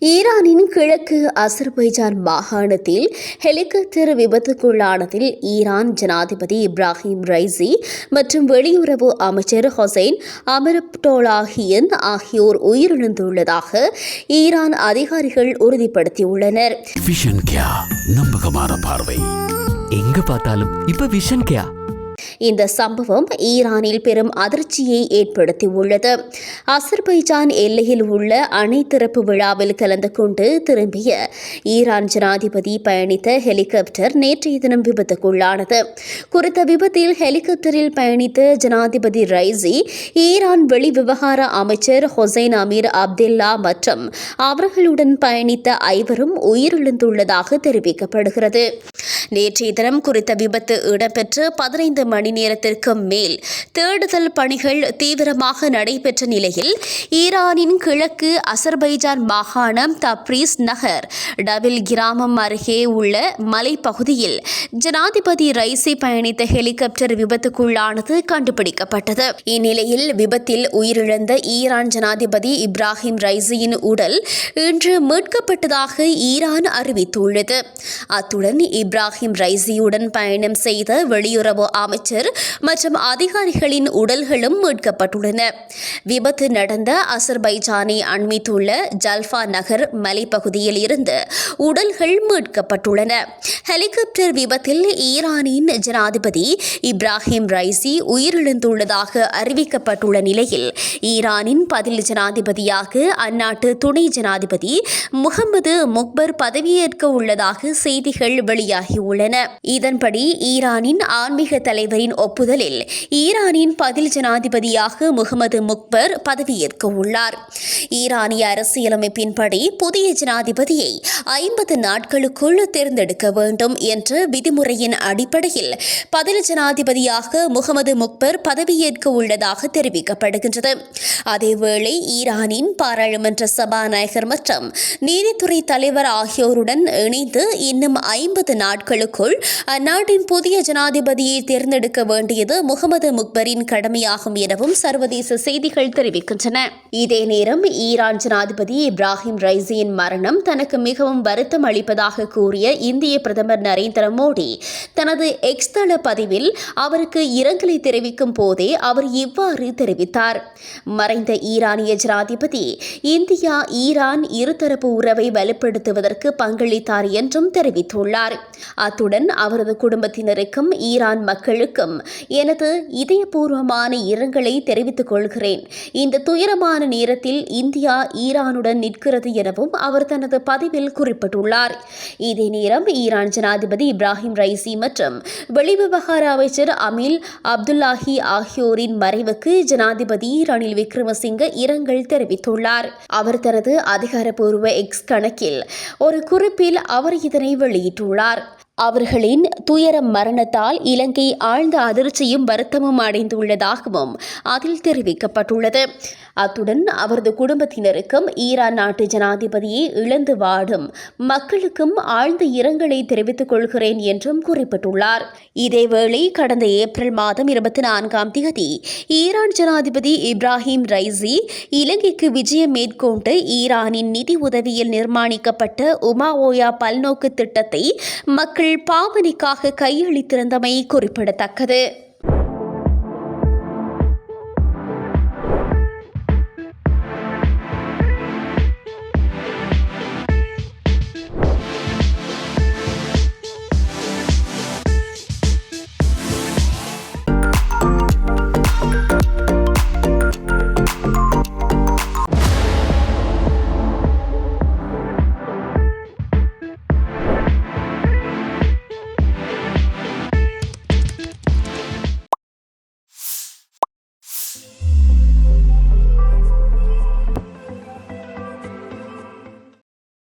ஈரானின் கிழக்கு அசர்பைஜான் மாகாணத்தில் ஹெலிகாப்டர் விபத்துக்குள்ளானதில் ஈரான் ஜனாதிபதி இப்ராஹிம் ரைசி மற்றும் வெளியுறவு அமைச்சர் ஹொசைன் அமரப்டோலாஹியன் ஆகியோர் உயிரிழந்துள்ளதாக ஈரான் அதிகாரிகள் உறுதிப்படுத்தியுள்ளனர். விஷன் நம்பகமான பார்வை. எங்க பார்த்தாலும் இப்ப விஷன் கேயா இந்த சம்பவம் ஈரானில் பெரும் அதிர்ச்சியை ஏற்படுத்தியுள்ளது. அசர்பைஜான் எல்லையில் உள்ள அணை திறப்பு விழாவில் கலந்து கொண்டு திரும்பிய ஈரான் ஜனாதிபதி பயணித்த ஹெலிகாப்டர் நேற்றைய தினம் விபத்துக்குள்ளானது. குறித்த விபத்தில் ஹெலிகாப்டரில் பயணித்த ஜனாதிபதி ரைசி ஈரான் வெளிவிவகார அமைச்சர் ஹொசைன் அமீர் அப்துல்லா மற்றும் அவர்களுடன் பயணித்த ஐவரும் உயிரிழந்துள்ளதாக தெரிவிக்கப்படுகிறது. நேற்றைய தினம் குறித்த விபத்து இடம்பெற்று பதினைந்து மணி நேரத்திற்கு மேல் தேடுதல் பணிகள் தீவிரமாக நடைபெற்ற நிலையில் ஈரானின் கிழக்கு அசர்பைஜான் மாகாணம் தப்ரீஸ் நகர் டபில் கிராமம் அருகே உள்ள மலைப்பகுதியில் ஜனாதிபதி ரைசி பயணித்த ஹெலிகாப்டர் விபத்துக்குள்ளானது கண்டுபிடிக்கப்பட்டது. இந்நிலையில் விபத்தில் உயிரிழந்த ஈரான் ஜனாதிபதி இப்ராஹிம் ரைசியின் உடல் இன்று மீட்கப்பட்டதாக ஈரான் அறிவித்துள்ளது. அத்துடன் இப்ராஹிம் ரைசியுடன் பயணம் செய்த வெளியுறவு அமைச்சர் மற்றும் அதிகாரிகளின் உடல்களும் மீட்கப்பட்டுள்ளன. விபத்து நடந்த அசர்பைஜானை அண்மித்துள்ள ஜல்ஃபா நகர் மலைப்பகுதியில் இருந்து உடல்கள் மீட்கப்பட்டுள்ளன. ஹெலிகாப்டர் விபத்தில் ஈரானின் ஜனாதிபதி இப்ராஹிம் ரைசி உயிரிழந்துள்ளதாக அறிவிக்கப்பட்டுள்ள நிலையில் ஈரானின் பதில் ஜனாதிபதியாக அந்நாட்டு துணை ஜனாதிபதி முகமது முக்பர் பதவியேற்க உள்ளதாக செய்திகள் வெளியாகியுள்ளன. இதன்படி ஈரானின் ஆன்மீக தலைவரின் ஒப்புதலில் ஈரானின் பதில் ஜனாதிபதியாக முகமது முக்பர் பதவியேற்க உள்ளார். ஈரானிய அரசியலமைப்பின்படி புதிய ஜனாதிபதியை ஐம்பது நாட்களுக்குள் தேர்ந்தெடுக்க வேண்டும். என்ற விதிமுறையின் அடிப்படையில் பதில் ஜனாதிபதியாக முகமது முக்பர் பதவியேற்க உள்ளதாக தெரிவிக்கப்படுகின்றது. அதேவேளை ஈரானின் பாராளுமன்ற சபாநாயகர் மற்றும் நீதித்துறை தலைவர் ஆகியோருடன் இணைந்து இன்னும் ஐம்பது நாட்களுக்குள் அந்நாட்டின் புதிய ஜனாதிபதியை தேர்ந்தெடுக்க வேண்டியது முகமது முக்பரின் கடமையாகும் எனவும் சர்வதேச செய்திகள் தெரிவிக்கின்றன. இதே நேரம் ஈரான் ஜனாதிபதி இப்ராஹிம் ரைசியின் மரணம் தனக்கு மிகவும் வருத்தம் அளிப்பதாக கூறிய இந்திய பிரதமர் நரேந்திர மோடி. தனது எக்ஸ் தள பதிவில் அவருக்கு இரங்கலை தெரிவிக்கும் போதே அவர் இவ்வாறு தெரிவித்தார். மறைந்த ஈரானிய ஜனாதிபதி இந்தியா ஈரான் இருதரப்பு உறவை வலுப்படுத்துவதற்கு பங்களித்தார் என்றும் தெரிவித்துள்ளார். அத்துடன் அவரது குடும்பத்தினருக்கும் ஈரான் மக்களுக்கும் எனது இதயபூர்வமான இரங்கலை தெரிவித்துக் கொள்கிறேன். இந்த துயரமான நேரத்தில் இந்தியா ஈரானுடன் நிற்கிறது எனவும் அவர் தனது பதிவில் குறிப்பிட்டுள்ளார். இதே நேரம் ஈரான் ஜனாதிபதி இப்ராஹிம் ரைசி மற்றும் வெளிவிவகார அமைச்சர் அமில் அப்துல்லாஹி ஆகியோரின் மறைவுக்கு ஜனாதிபதி ரணில் விக்ரமசிங்க இரங்கல் தெரிவித்துள்ளார். அவர் தனது அதிகாரப்பூர்வ எக்ஸ் கணக்கில் ஒரு குறிப்பில் அவர் இதனை வெளியிட்டுள்ளார். அவர்களின் துயர மரணத்தால் இலங்கை ஆழ்ந்த அதிர்ச்சியும் வருத்தமும் அடைந்துள்ளதாகவும் அதில் தெரிவிக்கப்பட்டுள்ளது. அத்துடன் அவரது குடும்பத்தினருக்கும் ஈரான் நாட்டு ஜனாதிபதியை இழந்து வாடும். மக்களுக்கும் ஆழ்ந்த இரங்கலை தெரிவித்துக் கொள்கிறேன் என்றும் குறிப்பிட்டுள்ளார். இதேவேளை கடந்த ஏப்ரல் மாதம் இருபத்தி நான்காம் தேதி ஈரான் ஜனாதிபதி இப்ராஹிம் ரைசி இலங்கைக்கு விஜயம் மேற்கொண்டு ஈரானின் நிதி உதவியில் நிர்மாணிக்கப்பட்ட உமா ஓயா பல்நோக்கு திட்டத்தை மக்கள் பாவனைக்காக கையளித்திருந்தமை குறிப்பிடத்தக்கது.